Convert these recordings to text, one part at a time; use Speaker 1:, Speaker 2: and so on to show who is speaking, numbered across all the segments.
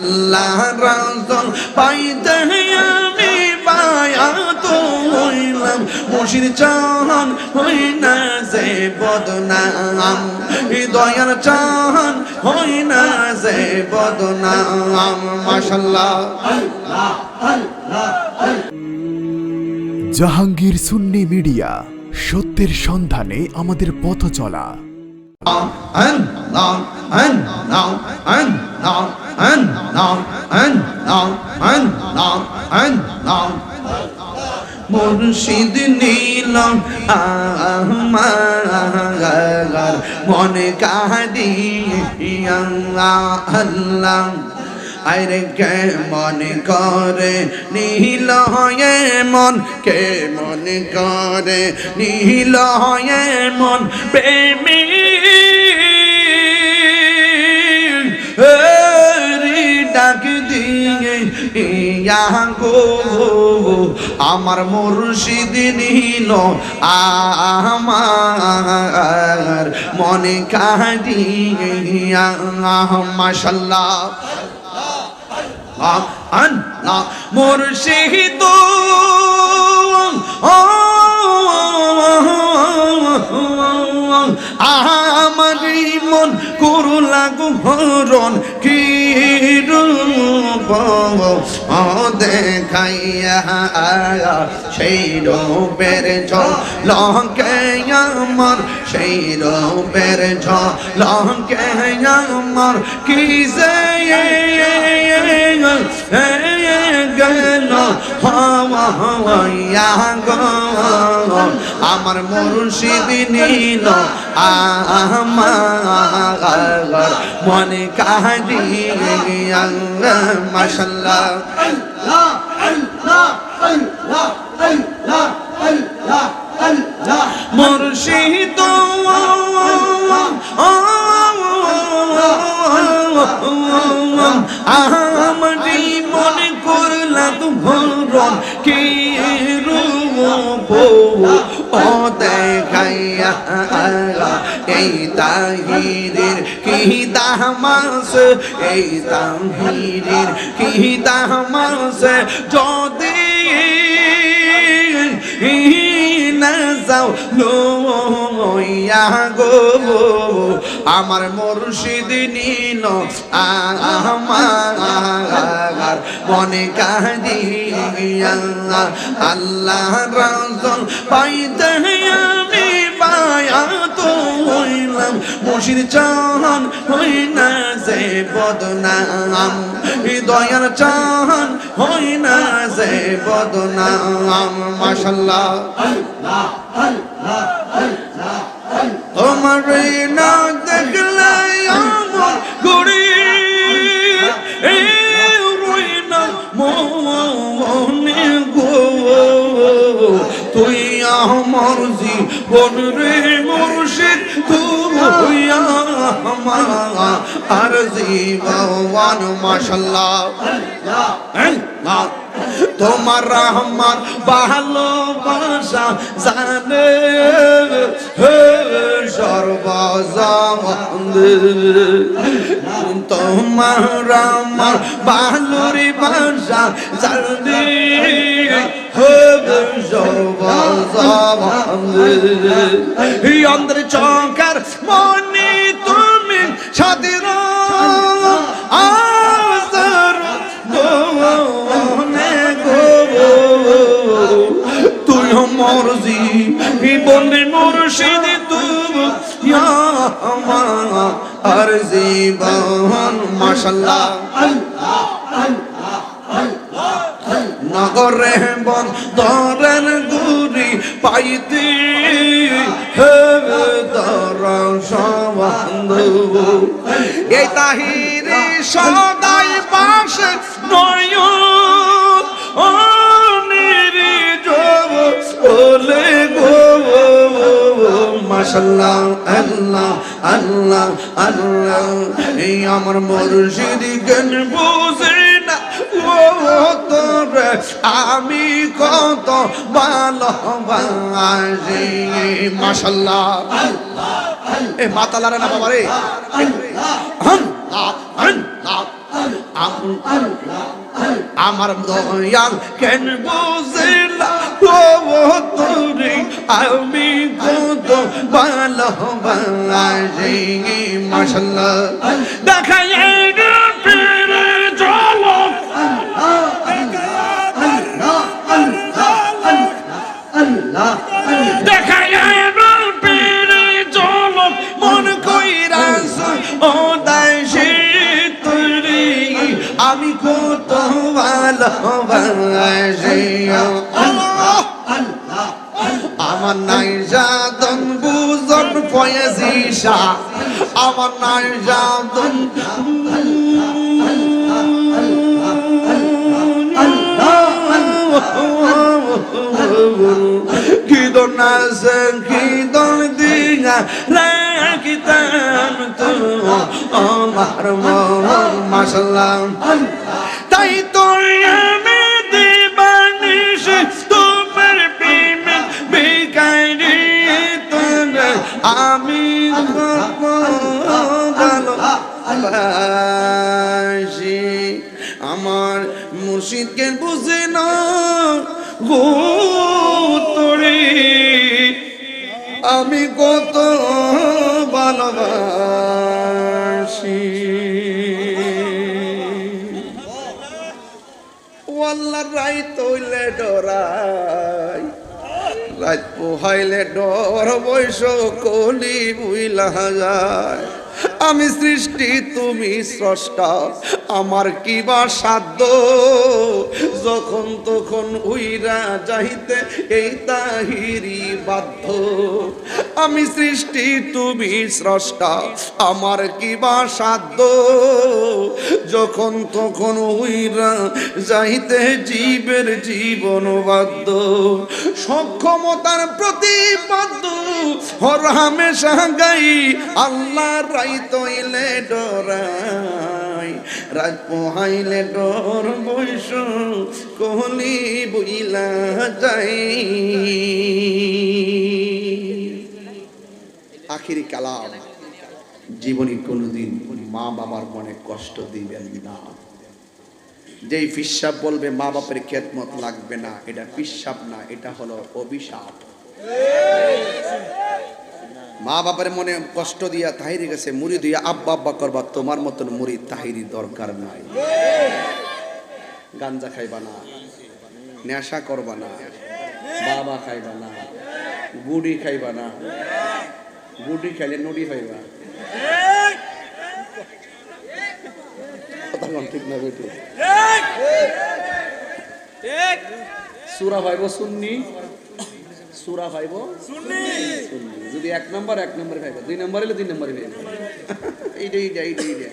Speaker 1: আল্লাহ রাজল পাইতে আমি বায়াত হইলাম। মুর্শিদ চাহান হই না যে বদনাম। হৃদয়ের চাহান হই না যে বদনাম। মাশাল্লাহ
Speaker 2: জাহাঙ্গীর সুন্নি মিডিয়া সত্যের সন্ধানে আমাদের পথ চলা।
Speaker 1: And now and now and now and now. মুর্শিদ নীলম আমার মনে কাহিয়া আল্লাহ। আরে কে মনে করে নীল হয়ে মন? কে মনে করে নীল হয়ে মন? প্রেমী। হরি ডাক দিয়ে ইয়া গো আমার মুর্শিদ নীল আমার মনে কাহিয়া মাশাল্লাহ আল্লাহ মুর্শিদ আমার করু লাগু হরণ কি রূপ দেখাইয়া সেই রূপের লঙ্কে আমার সেই রূপের লঙ্কে আমার কি যে গেল হাওয়া আমার মুর্শিদ নীল আমার মনে কাহিয়া মাশাল্লাহ মুর্শিদ আমারি ভরণ কি রূপ ও দেখাইয়া এই তাহিরের কি দামাস এই তাহিরের কি দামাস যদি যাও লইয়া গো। আমার মুর্শিদ নিন আমার মনে কাহিয়া আল্লাহ রাজন পাইতে বায়াত হইলাম। মুর্শিদ চাহান হই না যে বদনাম। হৃদয়ের চাহান হই না যে বদনাম। তোমার না দেখলে তুই আমার জীবন রে আমার আর জীবন মাশাল্লাহ। আল্লাহ তোমার রহমান ভালোবাসা জানে সর্বজন তোমার আমার ভালোরি বাসা জানে অন্তর চকার মনে মুর্শিদ তুই আর জীবন মাশাল্লাহ নগরে বন দরেন গুরি পাইতে দর সবন্ধু এই তাহিরি সদাই মাশাল্লাহ আল্লাহ আল্লাহ আল্লাহ। এই আমার মুর্শিদ জ্ঞান বুঝে না। ও আমি কত ভালোবাসি। মাশাল্লাহ। এ মাতালারে না বাবা রে। আমার দয়াল কেন বুঝিলা তোরে আমি কত ভালোবাসি মাশাল্লাহ দেখাই দেখাই পীরে জলক মন কইরাস ও দাসি তুরি। আমি কত ভালোবাসি আমার নাই যাদন বুজন ফয়েজিসা আমার নাই যাদন কি দন আছে কি দন দিঙা রাখিতাম তো। আমার মন গো আমি কত ভালোবাসি। ওয়াল্লার রাই তৈলে ডরাই। রাত পোহাইলে ডর বৈশ কলি বুইলা যায়। আমি সৃষ্টি, তুমি স্রষ্টা। আমার কি বা সাধ্য? যখন তখন উইরা যাইতে এই তাহিরি বাধ্য। আমি সৃষ্টি, তুমি স্রষ্টা, আমার কি বা সাধ্য? যখন তখন উইরা যাইতে জীবের জীবন বাধ্য। সক্ষমতার প্রতিপাদ্য হর হামেশা গাই আল্লাহ রাই তৈলে ডরাই রাত পোহাইলে ডর বৈশ, কোহলি বুইলা যাই। আখিরি কালাম। জীবনী কোনোদিন মা বাবার মনে কষ্ট দিবেন না। যেই ফিসাব বলবে মা বাপের খেদমত লাগবে না। এটা ফিসাব না, এটা হলো অভিশাপ। মা বাবার মনে কষ্ট দিয়া তাহিরি গেছে, মুড়ি দিয়া আব্বা আব্বা করবা, তোমার মতন মুড়ি তাহিরি দরকার নাই। গাঞ্জা খাইবা না, নেশা করবা না, বাবা খাইবা না, গুড়ি খাইবা না, গুড়ি খাইলে নুড়ি খাইবা। ঠিক সুরা ভাইব সুন্নি? সুরা ভাইব যদি এক নম্বর এক নম্বরে ভাইব দুই নম্বর হলে দুই নম্বরে ভাইব এইটা এইটা এইটা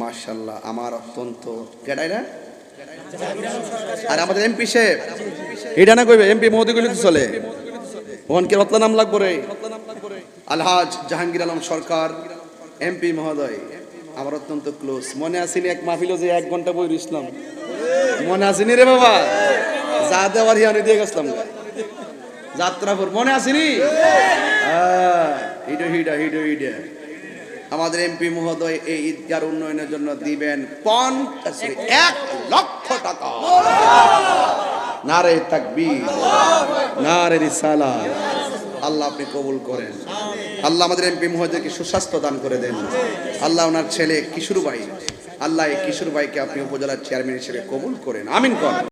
Speaker 1: মার্শাল্লাহ আমার অত্যন্ত কেডাই না? আর আমাদের এমপি সাহেব এটা না কইবে এমপি মোদি গুলি তো চলে। ওখানকে রত্না নাম লাগবো রে। আলহাজ জাহাঙ্গীর আলম সরকার এমপি মহোদয়। আমার অত্যন্ত ক্লোজ মনে আসেনি এক মাহফিল যে এক ঘণ্টা বই ইসলাম মনে আসেনি রে বাবা? যা দেওয়ার হিয়ানি দিয়ে গেছিলাম যাত্রাপুর মনে আসেনি? হ্যাঁ, হিডো হিডা হিডো হিডা। আমাদের এমপি মহোদয় এই ঈদগার উন্নয়নের জন্য দিবেন পঞ্চাশ এক লক্ষ টাকা। নারে তাকবীর নারে রিসালা আল্লাহ আপনি কবুল করেন। আল্লাহ আমাদের এমপি মহোদয়কে সুস্বাস্থ্য দান করে দেন। আল্লাহ ওনার ছেলে কিশোর ভাই আল্লাহ এই কিশোর ভাইকে আপনি উপজেলার চেয়ারম্যান হিসেবে কবুল করেন। আমিন করেন।